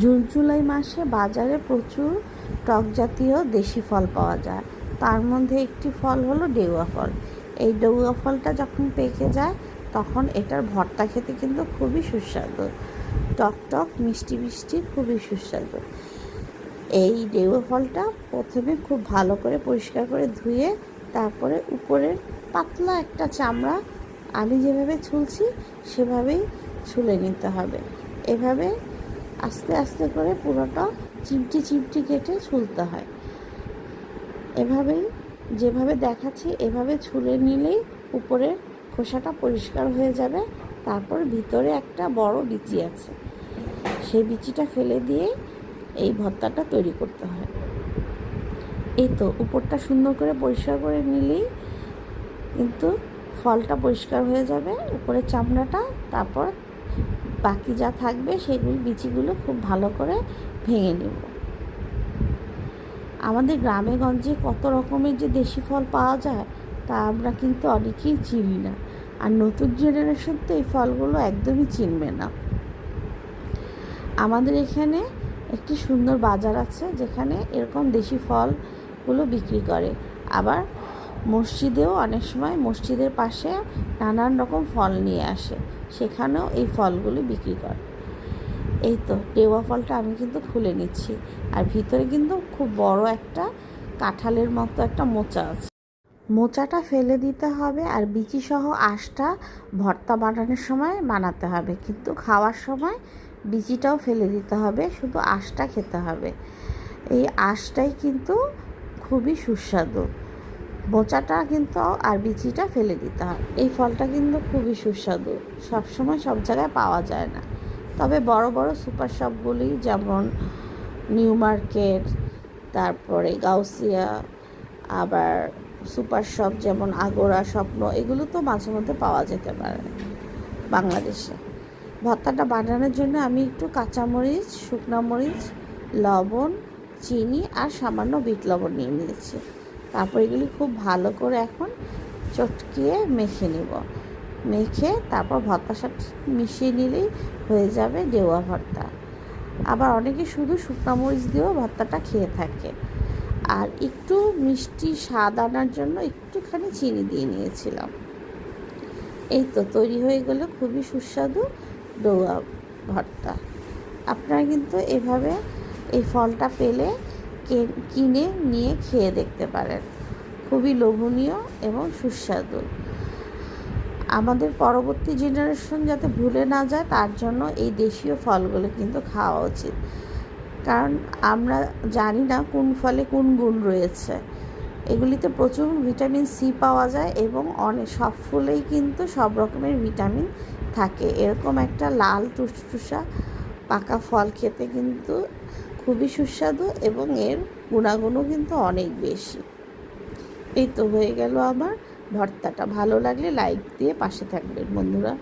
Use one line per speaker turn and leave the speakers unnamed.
June, July মাসে বাজারে প্রচুর টক জাতীয় দেশি ফল পাওয়া যায়। তার মধ্যে একটি ফল হলো ডেউয়া ফল। এই ডেউয়া ফলটা যখন পেকে যায়, তখন এটার ভর্তা খেতে কিন্তু খুবই সুস্বাদু। টক টক, মিষ্টি মিষ্টি, খুবই সুস্বাদু। এই ডেউয়া ফলটা প্রথমে খুব ভালো করে পরিষ্কার করে ধুয়ে, তারপরে উপরের পাতলা একটা চামড়া আমি যেভাবে ছুলছি, সেভাবেই ছুলে নিতে হবে। এভাবে আস্তে আস্তে করে পুরোটা চিমটি চিমটি কেটে ছুলতে হয়। এভাবেই, যেভাবে দেখাচ্ছি, এভাবে ছুলে নিলেই উপরের খোসাটা পরিষ্কার হয়ে যাবে। তারপর ভিতরে একটা বড় বিচি আছে। সেই বিচিটা ফেলে দিয়ে এই ভর্তাটা তৈরি করতে হয়। এই তো, উপরটা সুন্দর করে পরিষ্কার করে নিলেই কিন্তু ফলটা পরিষ্কার হয়ে যাবে। উপরের চামড়াটা, তারপর বাকি যা থাকবে সেগুলি বিচিগুলো খুব ভালো করে ভেঙে নেব। আমাদের গ্রামে গঞ্জে কত রকমের যে দেশি ফল পাওয়া যায়, তা আমরা কিন্তু অনেকেই চিনি না। আর নতুন জেনারেশন তো এই ফলগুলো একদমই চিনবে না। আমাদের এখানে একটি সুন্দর বাজার আছে, যেখানে এরকম দেশি ফলগুলো বিক্রি করে। আবার মসজিদেও অনেক সময় মসজিদের পাশে নানান রকম ফল নিয়ে আসে। সেখানেও এই ফলগুলি বিক্রি করে। এই তো ডেওয়া ফলটা আমি কিন্তু খুলে নিচ্ছি। আর ভিতরে কিন্তু খুব বড় একটা কাঁঠালের মতো একটা মোচা আছে। মোচাটা ফেলে দিতে হবে আর বিচি সহ আঁশটা ভর্তা বানানোর সময় বানাতে হবে। কিন্তু খাওয়ার সময় বিচিটাও ফেলে দিতে হবে, শুধু আঁশটা খেতে হবে। এই আঁশটাই কিন্তু খুবই সুস্বাদু। মোচাটা কিন্তু আর বিচিটা ফেলে দিতে হয়। এই ফলটা কিন্তু খুবই সুস্বাদু। সবসময় সব জায়গায় পাওয়া যায় না। তবে বড় বড় সুপার শপগুলি যেমন নিউ মার্কেট, তারপরে গাউসিয়া, আবার সুপার শপ যেমন আগোরা, স্বপ্ন, এগুলো তো মাঝে মধ্যে পাওয়া যেতে পারে বাংলাদেশে। ভর্তাটা বানানোর জন্য আমি একটু কাঁচামরিচ, শুকনো মরিচ, লবণ, চিনি আর সামান্য বিট লবণ নিয়ে নিয়েছি। তারপর এগুলি খুব ভালো করে এখন চটকিয়ে মেখে নেব। মেখে তারপর ভর্তার সাথে মিশিয়ে নিলেই হয়ে যাবে ডেওয়া ভর্তা। আবার অনেকে শুধু শুকনো মরিচ দিয়েও ভর্তাটা খেয়ে থাকে। আর একটু মিষ্টি স্বাদ আনার জন্য একটুখানি চিনি দিয়ে নিয়েছিলাম। এই তো তৈরি হয়ে গেল খুবই সুস্বাদু ডোয়া ভর্তা। আপনারা কিন্তু এভাবে এই ফলটা পেলে কিনে নিয়ে খেয়ে দেখতে পারেন। খুবই লোভনীয় এবং সুস্বাদু। আমাদের পরবর্তী জেনারেশন যাতে ভুলে না যায়, তার জন্য এই দেশীয় ফলগুলো কিন্তু খাওয়া উচিত। কারণ আমরা জানি না কোন ফলে কোন গুণ রয়েছে। এগুলিতে প্রচুর ভিটামিন সি পাওয়া যায় এবং অনেক সব ফুলেই কিন্তু সব রকমের ভিটামিন থাকে। এরকম একটা লাল টুসটুসা পাকা ফল খেতে কিন্তু খুবই সুস্বাদু এবং এর গুণাগুণও কিন্তু অনেক বেশি। এই তো হয়ে গেল আমার। ভর্তাটা ভালো লাগলে লাইক দিয়ে পাশে থাকবেন বন্ধুরা।